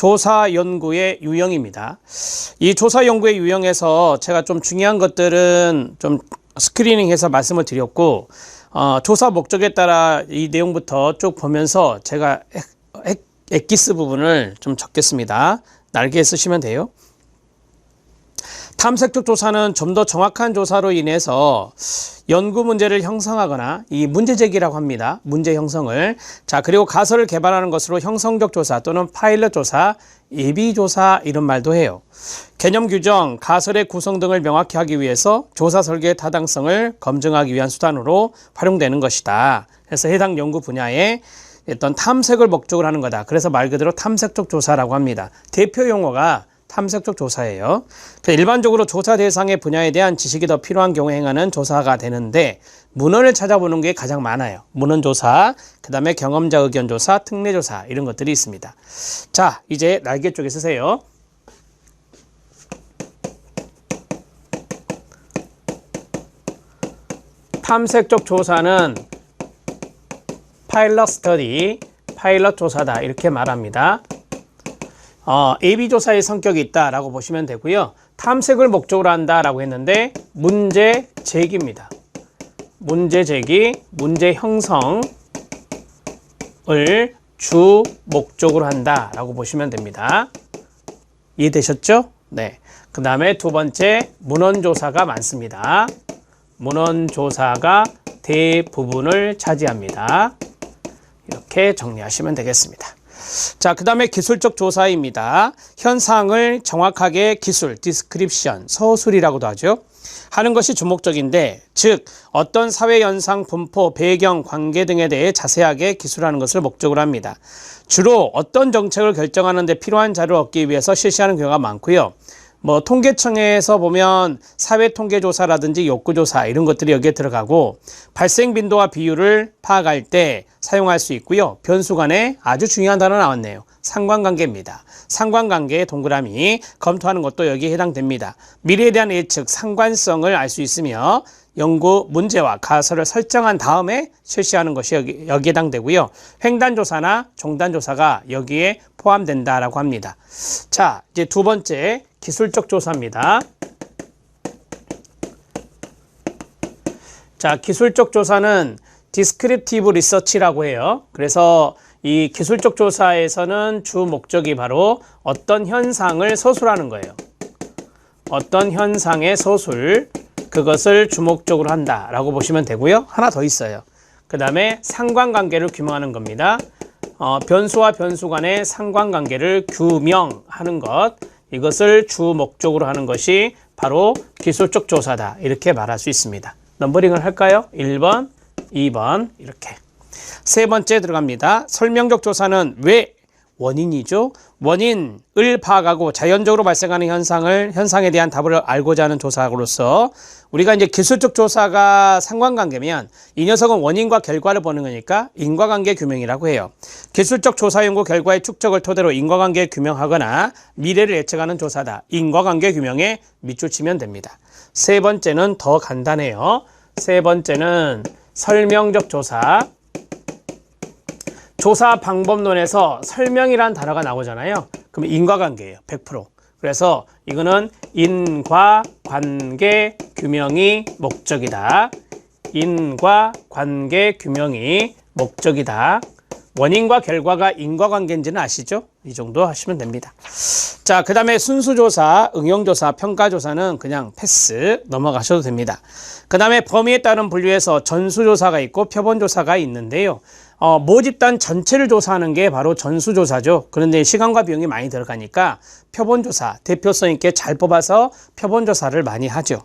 조사 연구의 유형입니다. 이 조사 연구의 유형에서 제가 좀 중요한 것들은 좀 스크리닝해서 말씀을 드렸고 어, 조사 목적에 따라 이 내용부터 쭉 보면서 제가 엑기스 부분을 좀 적겠습니다. 날개 쓰시면 돼요. 탐색적 조사는 좀 더 정확한 조사로 인해서 연구 문제를 형성하거나 이 문제 제기라고 합니다. 문제 형성을. 자, 그리고 가설을 개발하는 것으로 형성적 조사 또는 파일럿 조사, 예비 조사 이런 말도 해요. 개념 규정, 가설의 구성 등을 명확히 하기 위해서 조사 설계의 타당성을 검증하기 위한 수단으로 활용되는 것이다. 그래서 해당 연구 분야에 어떤 탐색을 목적으로 하는 거다. 그래서 말 그대로 탐색적 조사라고 합니다. 대표 용어가 탐색적 조사예요. 그래서 일반적으로 조사 대상의 분야에 대한 지식이 더 필요한 경우에 행하는 조사가 되는데 문헌을 찾아보는 게 가장 많아요. 문헌 조사, 그 다음에 경험자 의견 조사, 특례 조사 이런 것들이 있습니다. 자, 이제 날개 쪽에 쓰세요. 탐색적 조사는 파일럿 스터디, 파일럿 조사다 이렇게 말합니다. 어, AB 조사의 성격이 있다라고 보시면 되고요. 탐색을 목적으로 한다라고 했는데 문제 제기입니다. 문제 제기, 문제 형성을 주 목적으로 한다라고 보시면 됩니다. 이해되셨죠? 네. 그 다음에 두 번째 문헌 조사가 많습니다. 문헌 조사가 대부분을 차지합니다. 이렇게 정리하시면 되겠습니다. 자, 그 다음에 기술적 조사입니다. 현상을 정확하게 기술, 디스크립션, 서술이라고도 하죠. 하는 것이 주목적인데, 즉, 어떤 사회 현상, 분포, 배경, 관계 등에 대해 자세하게 기술하는 것을 목적으로 합니다. 주로 어떤 정책을 결정하는 데 필요한 자료를 얻기 위해서 실시하는 경우가 많고요. 뭐 통계청에서 보면 사회통계조사라든지 욕구조사 이런 것들이 여기에 들어가고 발생 빈도와 비율을 파악할 때 사용할 수 있고요. 변수 간에 아주 중요한 단어 나왔네요. 상관관계입니다. 상관관계의 동그라미 검토하는 것도 여기에 해당됩니다. 미래에 대한 예측, 상관성을 알 수 있으며 연구 문제와 가설을 설정한 다음에 실시하는 것이 여기, 여기에 해당되고요. 횡단조사나 종단조사가 여기에 포함된다라고 합니다. 자, 이제 두 번째 기술적 조사입니다. 자, 기술적 조사는 디스크립티브 리서치라고 해요. 그래서 이 기술적 조사에서는 주 목적이 바로 어떤 현상을 서술하는 거예요. 어떤 현상의 서술, 그것을 주목적으로 한다라고 보시면 되고요. 하나 더 있어요. 그 다음에 상관관계를 규명하는 겁니다. 어, 변수와 변수 간의 상관관계를 규명하는 것. 이것을 주 목적으로 하는 것이 바로 기술적 조사다. 이렇게 말할 수 있습니다. 넘버링을 할까요? 1번, 2번 이렇게. 세 번째 들어갑니다. 설명적 조사는 왜 원인이죠. 원인을 파악하고 자연적으로 발생하는 현상을 현상에 대한 답을 알고자 하는 조사로서 우리가 이제 기술적 조사가 상관관계면 이 녀석은 원인과 결과를 보는 거니까 인과관계 규명이라고 해요. 기술적 조사 연구 결과의 축적을 토대로 인과관계 규명하거나 미래를 예측하는 조사다. 인과관계 규명에 밑줄 치면 됩니다. 세 번째는 더 간단해요. 세 번째는 설명적 조사. 조사 방법론에서 설명이란 단어가 나오잖아요. 그럼 인과관계예요. 100%. 그래서 이거는 인과관계 규명이 목적이다. 인과관계 규명이 목적이다. 원인과 결과가 인과관계인지는 아시죠? 이 정도 하시면 됩니다. 자, 그 다음에 순수조사, 응용조사, 평가조사는 그냥 패스 넘어가셔도 됩니다. 그 다음에 범위에 따른 분류에서 전수조사가 있고 표본조사가 있는데요. 어, 모집단 전체를 조사하는 게 바로 전수조사죠. 그런데 시간과 비용이 많이 들어가니까 표본조사, 대표성 있게 잘 뽑아서 표본조사를 많이 하죠.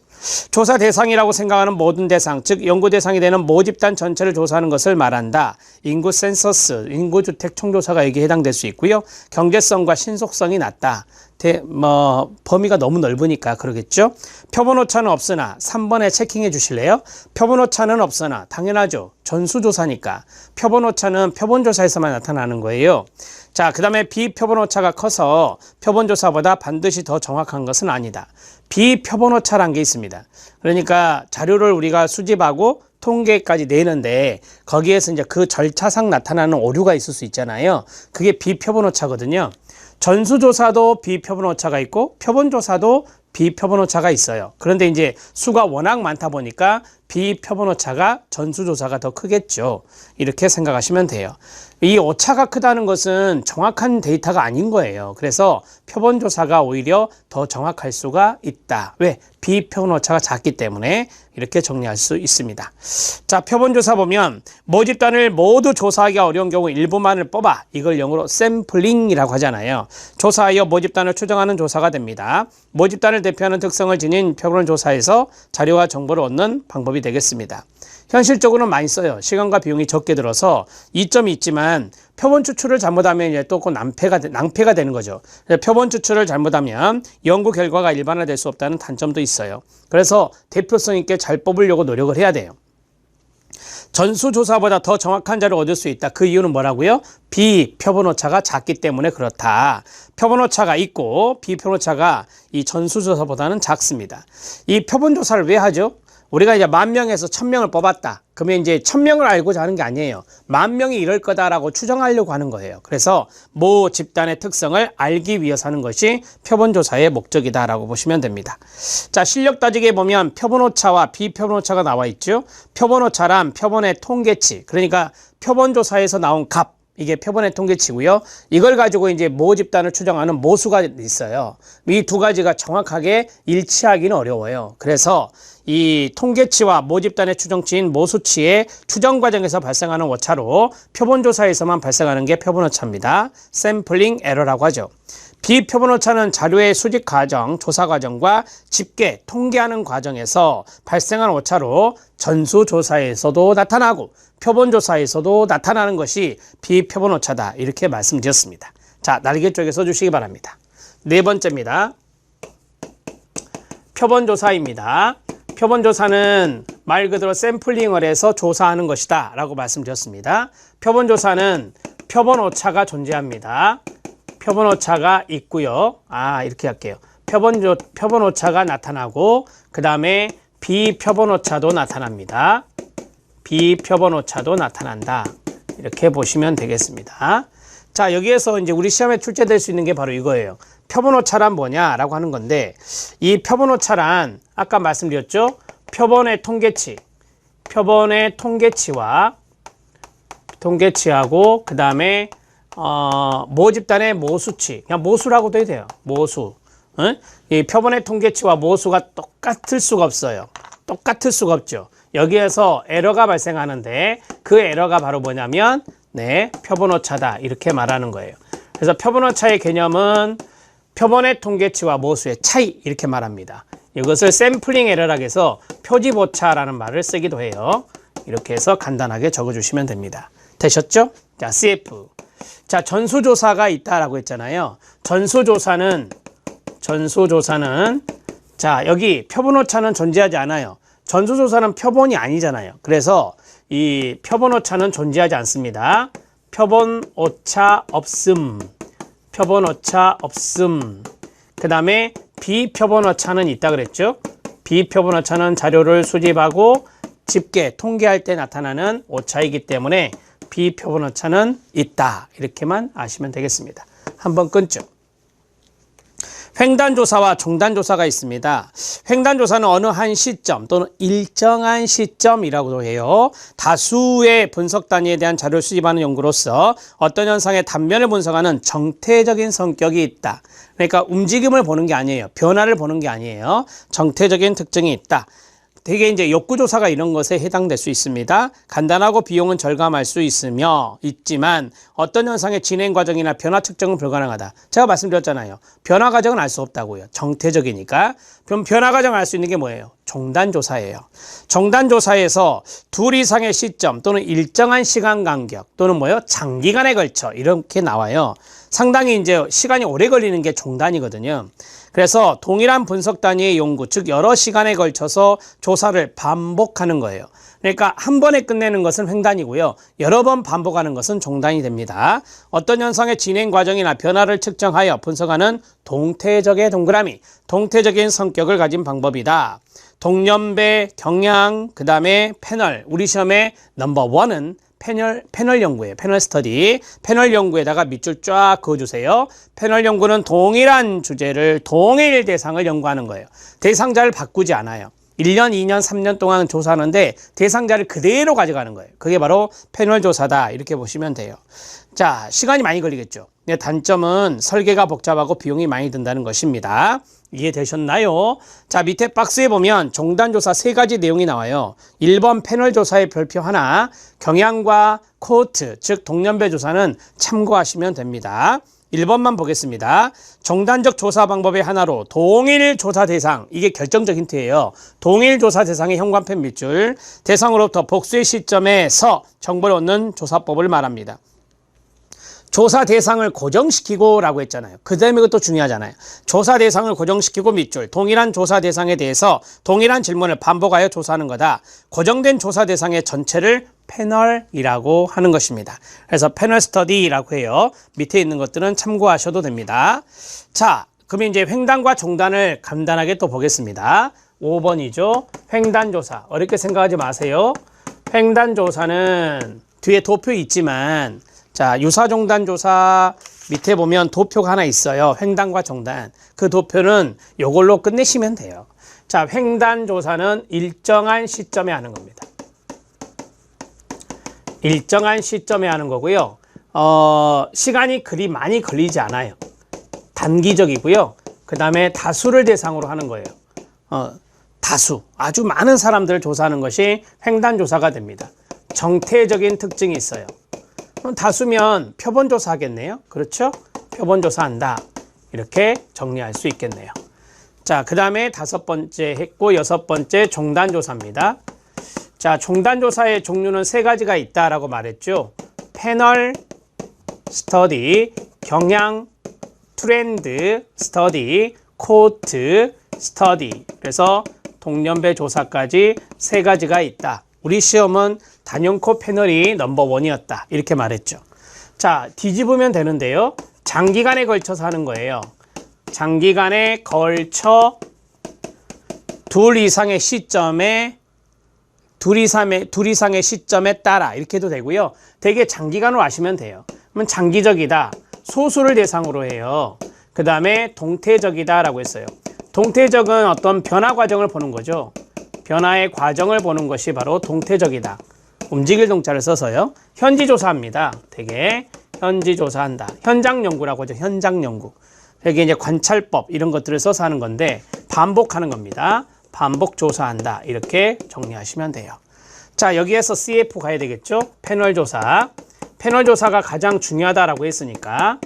조사 대상이라고 생각하는 모든 대상, 즉 연구 대상이 되는 모집단 전체를 조사하는 것을 말한다. 인구 센서스, 인구 주택 총조사가 여기에 해당될 수 있고요. 경제성과 신속성이 낮다. 대, 뭐 범위가 너무 넓으니까 그러겠죠. 표본 오차는 없으나 3번에 체킹해 주실래요? 표본 오차는 없으나 당연하죠. 전수조사니까 표본 오차는 표본 조사에서만 나타나는 거예요. 자, 그 다음에 비표본 오차가 커서 표본 조사보다 반드시 더 정확한 것은 아니다. 비표본 오차란 게 있습니다. 그러니까 자료를 우리가 수집하고 통계까지 내는데 거기에서 이제 그 절차상 나타나는 오류가 있을 수 있잖아요. 그게 비표본 오차거든요. 전수조사도 비표본 오차가 있고 표본조사도 비표본 오차가 있어요. 그런데 이제 수가 워낙 많다 보니까 비표본 오차가 전수조사가 더 크겠죠. 이렇게 생각하시면 돼요. 이 오차가 크다는 것은 정확한 데이터가 아닌 거예요. 그래서 표본조사가 오히려 더 정확할 수가 있다. 왜? 비표본 오차가 작기 때문에 이렇게 정리할 수 있습니다. 자, 표본조사 보면 모집단을 모두 조사하기 어려운 경우 일부만을 뽑아 이걸 영어로 샘플링이라고 하잖아요. 조사하여 모집단을 추정하는 조사가 됩니다. 모집단을 대표하는 특성을 지닌 표본조사에서 자료와 정보를 얻는 방법이 되겠습니다. 현실적으로는 많이 써요. 시간과 비용이 적게 들어서 이점이 있지만 표본 추출을 잘못하면 이제 또그 낭패가, 되- 낭패가 되는 거죠. 표본 추출을 잘못하면 연구 결과가 일반화될 수 없다는 단점도 있어요. 그래서 대표성 있게 잘 뽑으려고 노력을 해야 돼요. 전수조사보다 더 정확한 자료를 얻을 수 있다. 그 이유는 뭐라고요? 비표본 오차가 작기 때문에 그렇다. 표본 오차가 있고 비표본 오차가 이 전수조사보다는 작습니다. 이 표본 조사를 왜 하죠? 우리가 이제 만 명에서 천 명을 뽑았다. 그러면 이제 천 명을 알고자 하는 게 아니에요. 만 명이 이럴 거다라고 추정하려고 하는 거예요. 그래서 모 집단의 특성을 알기 위해서 하는 것이 표본조사의 목적이다라고 보시면 됩니다. 자, 실력 따지기에 보면 표본오차와 비표본오차가 나와 있죠. 표본오차란 표본의 통계치, 그러니까 표본조사에서 나온 값, 이게 표본의 통계치고요. 이걸 가지고 이제 모 집단을 추정하는 모수가 있어요. 이 두 가지가 정확하게 일치하기는 어려워요. 그래서 이 통계치와 모 집단의 추정치인 모수치의 추정 과정에서 발생하는 오차로 표본 조사에서만 발생하는 게 표본 오차입니다. 샘플링 에러라고 하죠. 비표본 오차는 자료의 수집 과정, 조사 과정과 집계, 통계하는 과정에서 발생한 오차로 전수조사에서도 나타나고 표본조사에서도 나타나는 것이 비표본 오차다. 이렇게 말씀드렸습니다. 자, 날개 쪽에 써주시기 바랍니다. 네 번째입니다. 표본조사입니다. 표본조사는 말 그대로 샘플링을 해서 조사하는 것이다 라고 말씀드렸습니다. 표본조사는 표본 오차가 존재합니다. 표본 오차가 있고요. 아 이렇게 할게요. 표본 조, 표본 오차가 나타나고 그 다음에 비표본 오차도 나타납니다. 비표본 오차도 나타난다. 이렇게 보시면 되겠습니다. 자 여기에서 이제 우리 시험에 출제될 수 있는 게 바로 이거예요. 표본 오차란 뭐냐라고 하는 건데 이 표본 오차란 아까 말씀드렸죠. 표본의 통계치, 표본의 통계치와 통계치하고 그 다음에 어, 모집단의 모수치, 그냥 모수라고도 해도 돼요. 모수. 응? 이 표본의 통계치와 모수가 똑같을 수가 없어요. 똑같을 수가 없죠. 여기에서 에러가 발생하는데 그 에러가 바로 뭐냐면 네, 표본 오차다 이렇게 말하는 거예요. 그래서 표본 오차의 개념은 표본의 통계치와 모수의 차이 이렇게 말합니다. 이것을 샘플링 에러라고 해서 표집 오차라는 말을 쓰기도 해요. 이렇게 해서 간단하게 적어주시면 됩니다. 되셨죠? 자, CF. 자, 전수조사가 있다라고 했잖아요. 전수조사는, 전수조사는, 자, 여기 표본 오차는 존재하지 않아요. 전수조사는 표본이 아니잖아요. 그래서 이 표본 오차는 존재하지 않습니다. 표본 오차 없음. 표본 오차 없음. 그 다음에 비표본 오차는 있다 그랬죠. 비표본 오차는 자료를 수집하고 집계, 통계할 때 나타나는 오차이기 때문에 비표본 오차는 있다. 이렇게만 아시면 되겠습니다. 한번 끊죠. 횡단조사와 종단조사가 있습니다. 횡단조사는 어느 한 시점 또는 일정한 시점이라고도 해요. 다수의 분석 단위에 대한 자료를 수집하는 연구로서 어떤 현상의 단면을 분석하는 정태적인 성격이 있다. 그러니까 움직임을 보는 게 아니에요. 변화를 보는 게 아니에요. 정태적인 특징이 있다. 되게 이제 욕구조사가 이런 것에 해당될 수 있습니다. 간단하고 비용은 절감할 수 있으며 있지만 어떤 현상의 진행 과정이나 변화 측정은 불가능하다. 제가 말씀드렸잖아요. 변화 과정은 알 수 없다고요. 정태적이니까. 그럼 변화 과정을 알수 있는 게 뭐예요? 종단조사예요. 종단조사에서 둘 이상의 시점 또는 일정한 시간 간격 또는 뭐예요? 장기간에 걸쳐 이렇게 나와요. 상당히 이제 시간이 오래 걸리는 게 종단이거든요. 그래서 동일한 분석 단위의 연구, 즉 여러 시간에 걸쳐서 조사를 반복하는 거예요. 그러니까 한 번에 끝내는 것은 횡단이고요. 여러 번 반복하는 것은 종단이 됩니다. 어떤 현상의 진행 과정이나 변화를 측정하여 분석하는 동태적의 동그라미, 동태적인 성격을 가진 방법이다. 동년배, 경향, 그 다음에 패널. 우리 시험의 넘버 원은 패널, 패널 연구예요. 패널 스터디. 패널 연구에다가 밑줄 쫙 그어주세요. 패널 연구는 동일한 주제를 동일 대상을 연구하는 거예요. 대상자를 바꾸지 않아요. 1년, 2년, 3년 동안 조사하는데 대상자를 그대로 가져가는 거예요. 그게 바로 패널 조사다. 이렇게 보시면 돼요. 자, 시간이 많이 걸리겠죠. 네, 단점은 설계가 복잡하고 비용이 많이 든다는 것입니다. 이해되셨나요? 자, 밑에 박스에 보면 종단조사 세 가지 내용이 나와요. 1번 패널 조사의 별표 하나, 경향과 코호트, 즉 동년배 조사는 참고하시면 됩니다. 1번만 보겠습니다. 정단적 조사 방법의 하나로 동일 조사 대상, 이게 결정적 힌트예요. 동일 조사 대상의 현관펜 밑줄, 대상으로부터 복수의 시점에서 정보를 얻는 조사법을 말합니다. 조사 대상을 고정시키고 라고 했잖아요. 그 다음에 그것도 중요하잖아요. 조사 대상을 고정시키고 밑줄. 동일한 조사 대상에 대해서 동일한 질문을 반복하여 조사하는 거다. 고정된 조사 대상의 전체를 패널이라고 하는 것입니다. 그래서 패널 스터디라고 해요. 밑에 있는 것들은 참고하셔도 됩니다. 자, 그러면 이제 횡단과 종단을 간단하게 또 보겠습니다. 5번이죠. 횡단조사. 어렵게 생각하지 마세요. 횡단조사는 뒤에 도표 있지만 자, 유사종단 조사 밑에 보면 도표가 하나 있어요. 횡단과 종단. 그 도표는 이걸로 끝내시면 돼요. 자, 횡단 조사는 일정한 시점에 하는 겁니다. 일정한 시점에 하는 거고요. 어, 시간이 그리 많이 걸리지 않아요. 단기적이고요. 그 다음에 다수를 대상으로 하는 거예요. 어, 다수. 아주 많은 사람들을 조사하는 것이 횡단 조사가 됩니다. 정태적인 특징이 있어요. 그럼 다수면 표본조사 하겠네요. 그렇죠? 표본조사 한다. 이렇게 정리할 수 있겠네요. 자, 그 다음에 다섯 번째 했고 여섯 번째 종단조사입니다. 자, 종단조사의 종류는 세 가지가 있다라고 말했죠. 패널 스터디, 경향 트렌드 스터디, 코트 스터디. 그래서 동년배 조사까지 세 가지가 있다. 우리 시험은 단연코 패널이 넘버원이었다. 이렇게 말했죠. 자, 뒤집으면 되는데요. 장기간에 걸쳐서 하는 거예요. 장기간에 걸쳐 둘 이상의 시점에 둘 이상의, 둘 이상의 시점에 따라 이렇게 해도 되고요. 되게 장기간으로 아시면 돼요. 그러면 장기적이다. 소수를 대상으로 해요. 그 다음에 동태적이다 라고 했어요. 동태적은 어떤 변화 과정을 보는 거죠. 변화의 과정을 보는 것이 바로 동태적이다. 움직일 동자를 써서요. 현지 조사합니다. 되게 현지 조사한다. 현장 연구라고 하죠. 현장 연구. 여기 이제 관찰법 이런 것들을 써서 하는 건데 반복하는 겁니다. 반복 조사한다. 이렇게 정리하시면 돼요. 자, 여기에서 CF 가야 되겠죠? 패널 조사. 패널 조사가 가장 중요하다라고 했으니까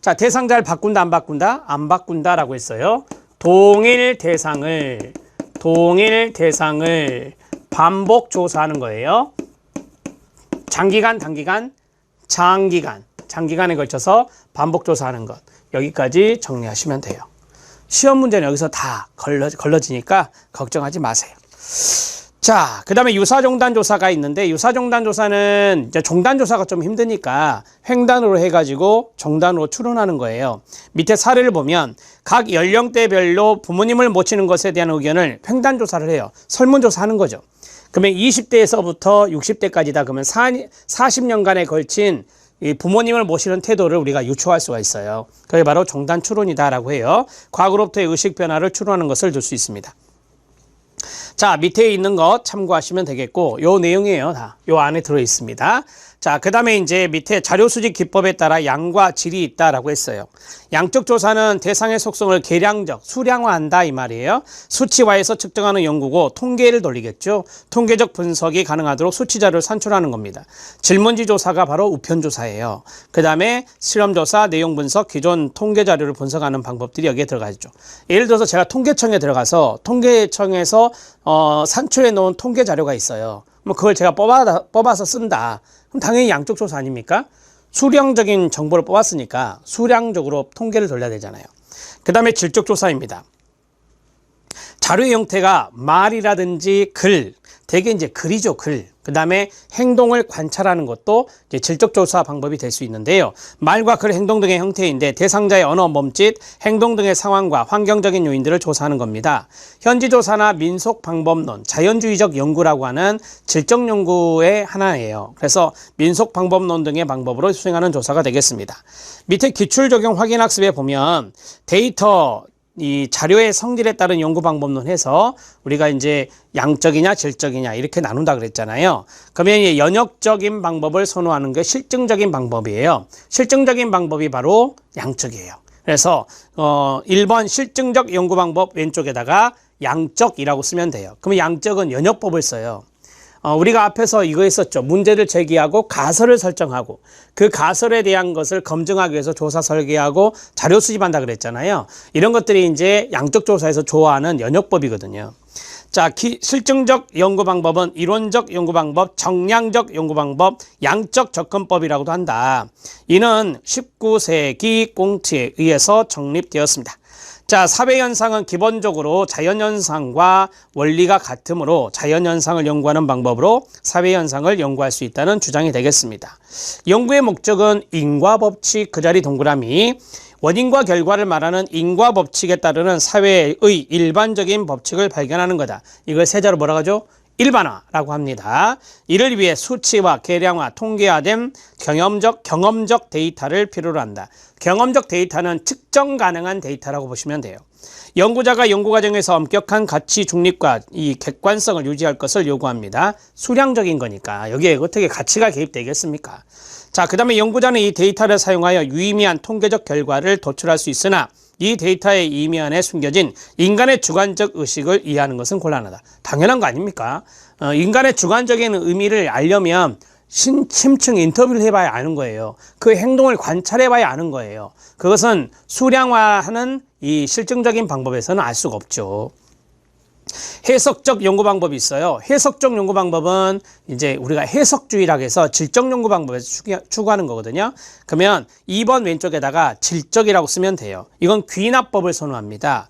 자, 대상자를 바꾼다 안 바꾼다? 안 바꾼다라고 했어요. 동일 대상을 동일 대상을 반복 조사하는 거예요. 장기간, 단기간, 장기간, 장기간에 걸쳐서 반복 조사하는 것. 여기까지 정리하시면 돼요. 시험 문제는 여기서 다 걸러, 걸러지니까 걱정하지 마세요. 자, 그 다음에 유사종단 조사가 있는데, 유사종단 조사는 이제 종단 조사가 좀 힘드니까 횡단으로 해가지고 정단으로 추론하는 거예요. 밑에 사례를 보면 각 연령대별로 부모님을 모치는 것에 대한 의견을 횡단 조사를 해요. 설문조사 하는 거죠. 그러면 20대에서부터 60대까지다 그러면 4, 40년간에 걸친 이 부모님을 모시는 태도를 우리가 유추할 수가 있어요. 그게 바로 종단 추론이다라고 해요. 과거로부터의 의식 변화를 추론하는 것을 들 수 있습니다. 자, 밑에 있는 것 참고하시면 되겠고, 요 내용이에요. 다. 요 안에 들어 있습니다. 자, 그 다음에 이제 밑에 자료 수집 기법에 따라 양과 질이 있다라고 했어요. 양적 조사는 대상의 속성을 계량적, 수량화한다 이 말이에요. 수치화해서 측정하는 연구고 통계를 돌리겠죠. 통계적 분석이 가능하도록 수치 자료를 산출하는 겁니다. 질문지 조사가 바로 우편 조사예요. 그 다음에 실험 조사, 내용 분석, 기존 통계 자료를 분석하는 방법들이 여기에 들어가 있죠. 예를 들어서 제가 통계청에 들어가서 통계청에서 어, 산출해 놓은 통계 자료가 있어요. 뭐 그걸 제가 뽑아, 뽑아서 쓴다. 그럼 당연히 양쪽 조사 아닙니까? 수량적인 정보를 뽑았으니까 수량적으로 통계를 돌려야 되잖아요. 그 다음에 질적 조사입니다. 자료의 형태가 말이라든지 글, 되게 이제 글이죠, 글. 그 다음에 행동을 관찰하는 것도 이제 질적 조사 방법이 될 수 있는데요. 말과 글, 행동 등의 형태인데 대상자의 언어, 몸짓, 행동 등의 상황과 환경적인 요인들을 조사하는 겁니다. 현지 조사나 민속 방법론, 자연주의적 연구라고 하는 질적 연구의 하나예요. 그래서 민속 방법론 등의 방법으로 수행하는 조사가 되겠습니다. 밑에 기출 적용 확인 학습에 보면 데이터 이 자료의 성질에 따른 연구 방법론 해서 우리가 이제 양적이냐 질적이냐 이렇게 나눈다 그랬잖아요. 그러면 이 연역적인 방법을 선호하는 게 실증적인 방법이에요. 실증적인 방법이 바로 양적이에요. 그래서 어 1번 실증적 연구 방법 왼쪽에다가 양적이라고 쓰면 돼요. 그러면 양적은 연역법을 써요. 어, 우리가 앞에서 이거 했었죠. 문제를 제기하고 가설을 설정하고 그 가설에 대한 것을 검증하기 위해서 조사 설계하고 자료 수집한다 그랬잖아요. 이런 것들이 이제 양적 조사에서 좋아하는 연역법이거든요. 자, 기, 실증적 연구 방법은 이론적 연구 방법, 정량적 연구 방법, 양적 접근법이라고도 한다. 이는 19세기 꽁트에 의해서 정립되었습니다. 자, 사회현상은 기본적으로 자연현상과 원리가 같으므로 자연현상을 연구하는 방법으로 사회현상을 연구할 수 있다는 주장이 되겠습니다. 연구의 목적은 인과법칙 그 자리 동그라미 원인과 결과를 말하는 인과 법칙에 따르는 사회의 일반적인 법칙을 발견하는 거다. 이걸 세자로 뭐라고 하죠? 일반화라고 합니다. 이를 위해 수치와 계량화, 통계화된 경험적, 경험적 데이터를 필요로 한다. 경험적 데이터는 측정 가능한 데이터라고 보시면 돼요. 연구자가 연구 과정에서 엄격한 가치 중립과 이 객관성을 유지할 것을 요구합니다. 수량적인 거니까 여기에 어떻게 가치가 개입되겠습니까? 자, 그 다음에 연구자는 이 데이터를 사용하여 유의미한 통계적 결과를 도출할 수 있으나 이 데이터의 이미 안에 숨겨진 인간의 주관적 의식을 이해하는 것은 곤란하다. 당연한 거 아닙니까? 어, 인간의 주관적인 의미를 알려면 신, 심층 인터뷰를 해봐야 아는 거예요. 그 행동을 관찰해봐야 아는 거예요. 그것은 수량화하는 이 실증적인 방법에서는 알 수가 없죠. 해석적 연구 방법이 있어요. 해석적 연구 방법은 이제 우리가 해석주의라고 해서 질적 연구 방법에서 추구하는 거거든요. 그러면 2번 왼쪽에다가 질적이라고 쓰면 돼요. 이건 귀납법을 선호합니다.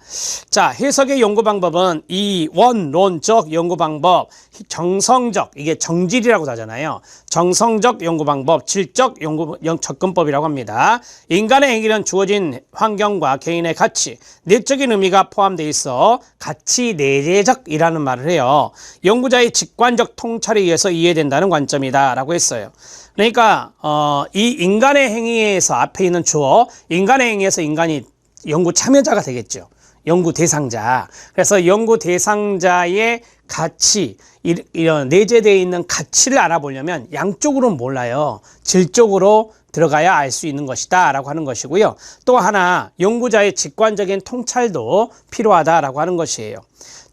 자, 해석의 연구 방법은 이 원론적 연구 방법, 정성적, 이게 정질이라고 하잖아요. 정성적 연구 방법, 질적 연구 접근법이라고 합니다. 인간의 행위는 주어진 환경과 개인의 가치, 내적인 의미가 포함되어 있어 가치 내 재적이라는 말을 해요. 연구자의 직관적 통찰에 의해서 이해된다는 관점이다 라고 했어요. 그러니까 어, 이 인간의 행위에서 앞에 있는 주어, 인간의 행위에서 인간이 연구 참여자가 되겠죠. 연구 대상자. 그래서 연구 대상자의 가치, 이런 내재되어 있는 가치를 알아보려면 양쪽으로 몰라요. 질적으로 들어가야 알 수 있는 것이다 라고 하는 것이고요. 또 하나 연구자의 직관적인 통찰도 필요하다 라고 하는 것이에요.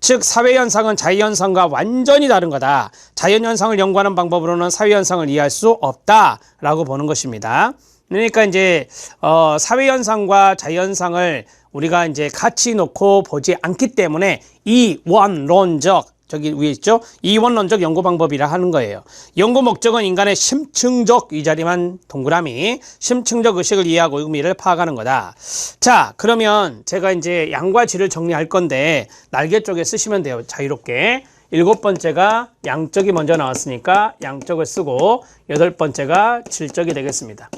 즉 사회현상은 자연현상과 완전히 다른 거다. 자연현상을 연구하는 방법으로는 사회현상을 이해할 수 없다라고 보는 것입니다. 그러니까 이제 어, 사회현상과 자연현상을 우리가 이제 같이 놓고 보지 않기 때문에 이 원론적 저기 위에 있죠? 이원론적 연구 방법이라 하는 거예요. 연구 목적은 인간의 심층적 이 자리만 동그라미 심층적 의식을 이해하고 의미를 파악하는 거다. 자, 그러면 제가 이제 양과 질을 정리할 건데 날개 쪽에 쓰시면 돼요. 자유롭게. 일곱 번째가 양적이 먼저 나왔으니까 양적을 쓰고 여덟 번째가 질적이 되겠습니다.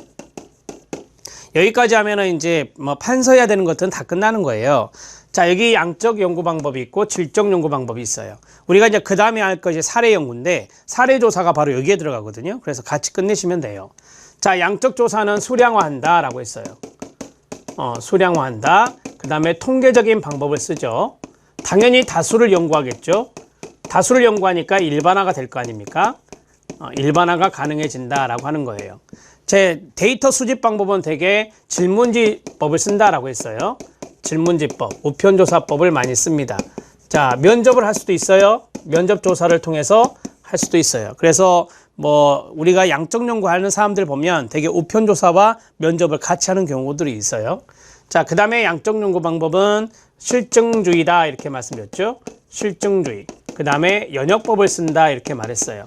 여기까지 하면은 이제 뭐 판서해야 되는 것들은 다 끝나는 거예요. 자, 여기 양적 연구 방법이 있고 질적 연구 방법이 있어요. 우리가 이제 그 다음에 할 것이 사례 연구인데 사례 조사가 바로 여기에 들어가거든요. 그래서 같이 끝내시면 돼요. 자, 양적 조사는 수량화한다 라고 했어요. 어, 수량화한다. 그 다음에 통계적인 방법을 쓰죠. 당연히 다수를 연구하겠죠. 다수를 연구하니까 일반화가 될 거 아닙니까? 어, 일반화가 가능해진다라고 하는 거예요. 제 데이터 수집 방법은 되게 질문지법을 쓴다라고 했어요. 질문지법, 우편조사법을 많이 씁니다. 자, 면접을 할 수도 있어요. 면접 조사를 통해서 할 수도 있어요. 그래서 뭐 우리가 양적 연구하는 사람들 보면 되게 우편 조사와 면접을 같이 하는 경우들이 있어요. 자, 그 다음에 양적 연구 방법은 실증주의다 이렇게 말씀드렸죠. 실증주의. 그 다음에 연역법을 쓴다 이렇게 말했어요.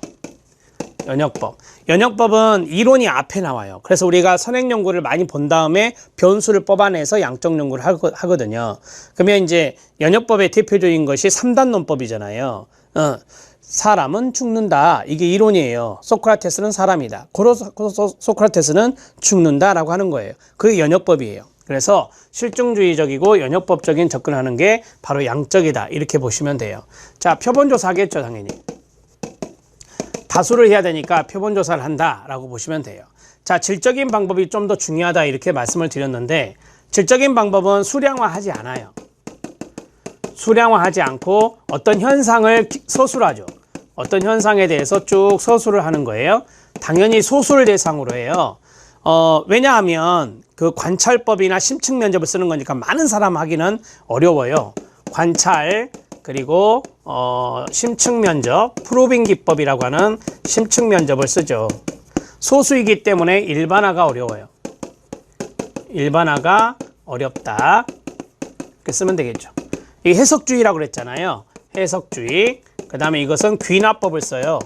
연역법. 연역법은 이론이 앞에 나와요. 그래서 우리가 선행 연구를 많이 본 다음에 변수를 뽑아내서 양적 연구를 하거든요. 그러면 이제 연역법의 대표적인 것이 3단 논법이잖아요. 어, 사람은 죽는다. 이게 이론이에요. 소크라테스는 사람이다. 고로 소크라테스는 죽는다라고 하는 거예요. 그게 연역법이에요. 그래서 실증주의적이고 연역법적인 접근하는 게 바로 양적이다. 이렇게 보시면 돼요. 자, 표본조사 하겠죠, 당연히. 다수를 해야 되니까 표본 조사를 한다라고 보시면 돼요. 자, 질적인 방법이 좀 더 중요하다. 이렇게 말씀을 드렸는데, 질적인 방법은 수량화하지 않아요. 수량화하지 않고 어떤 현상을 기- 서술하죠. 어떤 현상에 대해서 쭉 서술을 하는 거예요. 당연히 소수를 대상으로 해요. 어, 왜냐하면 그 관찰법이나 심층 면접을 쓰는 거니까 많은 사람 하기는 어려워요. 관찰 그리고 어, 심층 면접, 프로빙 기법이라고 하는 심층 면접을 쓰죠. 소수이기 때문에 일반화가 어려워요. 일반화가 어렵다. 이렇게 쓰면 되겠죠. 이게 해석주의라고 그랬잖아요. 해석주의. 그 다음에 이것은 귀납법을 써요.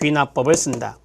귀납법을 쓴다.